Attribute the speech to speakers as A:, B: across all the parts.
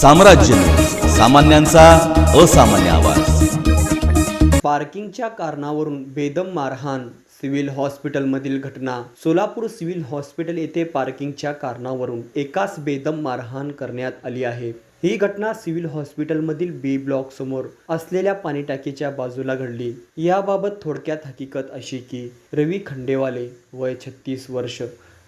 A: साम्राज्य सामान्यांचा असामान्य आवाज.
B: पार्किंगच्या कारणावरून बेदम मारहाण सिव्हिल हॉस्पिटलमधील घटना. सोलापूर सिव्हिल हॉस्पिटल येथे पार्किंगच्या कारणावरून एकाच बेदम मारहाण करण्यात आली आहे. ही घटना सिव्हिल हॉस्पिटलमधील बी ब्लॉक समोर असलेल्या पाणीटाकीच्या बाजूला घडली. याबाबत थोडक्यात हकीकत अशी की रवी खंडेवाले वय छत्तीस वर्ष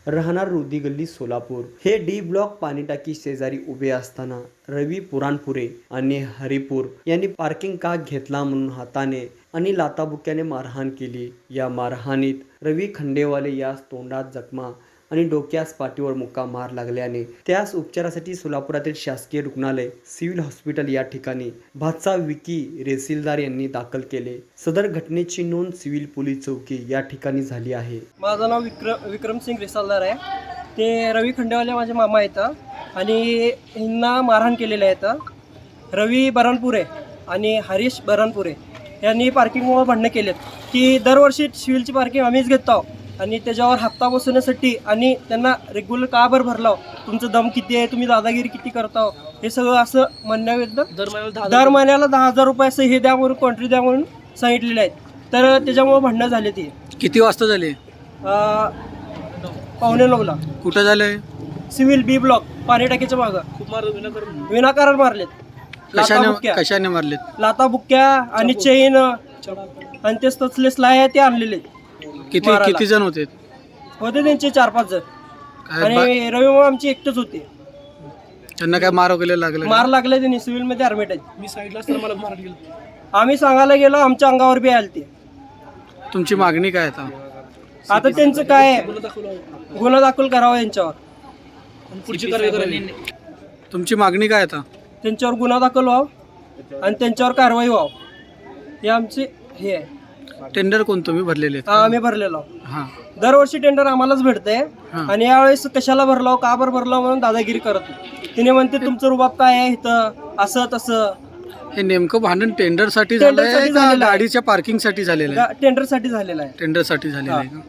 B: राहणार रुदी गल्ली सोलापूर. हे डी ब्लॉक पाणी टाकी शेजारी उभे असताना रवी पुराणपुरे आणि हरिपूर यांनी पार्किंग का घेतला म्हणून हाताने आणि लाताबुक्याने मारहाण केली. या मारहाणीत रवी खंडेवाले यास तोंडात जखमा आणि डोक्यास पाठीवर मुक्का मार लागल्याने त्यास उपचारासाठी सोलापुरातील शासकीय रुग्णालय सिव्हिल हॉस्पिटल या ठिकाणी भातसा विकी रेसिलदार यांनी दाखल केले. सदर घटनेची नोंद सिव्हिल पोलीस चौकी या ठिकाणी झाली आहे.
C: माझं नाव विक्रम विक्रमसिंग रेसालदार आहे. ते रवी खंडेवाले माझे मामा आहेत. आणि ह्यांना मारहाण केलेलं आहे. रवी बरणपुरे आणि हरीश बरणपुरे यांनी पार्किंगमुळे भांडणं केलेत. की दरवर्षी सिव्हिलची पार्किंग आम्हीच घेतो. आणि त्याच्यावर हप्ता बसवण्यासाठी आणि त्यांना रेग्युलर का बरं भरलाव? तुमचं दम किती आहे? तुम्ही दादागिरी किती करताव? हे सगळं असं म्हणण्याविरुद्ध दर महिन्याला दहा हजार रुपये. असं हे द्या म्हणून कॉन्ट्री द्या म्हणून सांगितलेले आहेत. तर त्याच्यामुळे भांडणं झाले ती.
D: किती वाजता झाले?
C: अ, पावणे नऊला.
D: कुठं झालंय?
C: सिव्हिल बी ब्लॉक पाणी टाकीच्या मागं विनाकारण. मारलेत. लाता
D: कशाने मारलेत?
C: लाता बुक्क्या आणि चेन आणि ते तसले स्लाय आहे ते आणलेले
D: किती
C: मारायला.
D: किती जण होते?
C: होते त्यांचे चार पाच जण.
D: काय बा-
C: आणि रवी मामा आमचे एकटेच होते.
D: त्यांना काय मार वगैरे लागलं
C: मार लागले त्यांनी सिव्हिलमध्ये ऍडमिट आहेत. मी साईडला आम्ही सांगायला गेलो आमच्या अंगावर बी आले ते
D: तुमची मागणी काय आता?
C: आता त्यांचं काय आहे? गुन्हा दाखल करावा यांच्यावर.
D: तुमची मागणी काय आता?
C: त्यांच्यावर गुन्हा दाखल व्हावं आणि त्यांच्यावर कारवाई व्हावं. हे आमचे हे आहे.
D: टेंडर कोण तुम्ही भरलेले आहेत?
C: आम्ही भरलेलो.
D: हा.
C: दरवर्षी टेंडर आम्हालाच भेटतंय.
D: हा.
C: आणि यावेळेस कशाला भरलाव का बरं भरलाव म्हणून दादागिरी करत. तिने म्हणते तुमचं रुबाब काय आहे इथं? असं तसं.
D: हे नेमकं भांडण टेंडरसाठी
C: Tender झालंयसाठी
D: का
C: झालेलं आहे.
D: गाडीच्या पार्किंगसाठी झालेलं आहे?
C: टेंडरसाठी झालेलं आहे.
D: टेंडरसाठी झालेलं आहे का?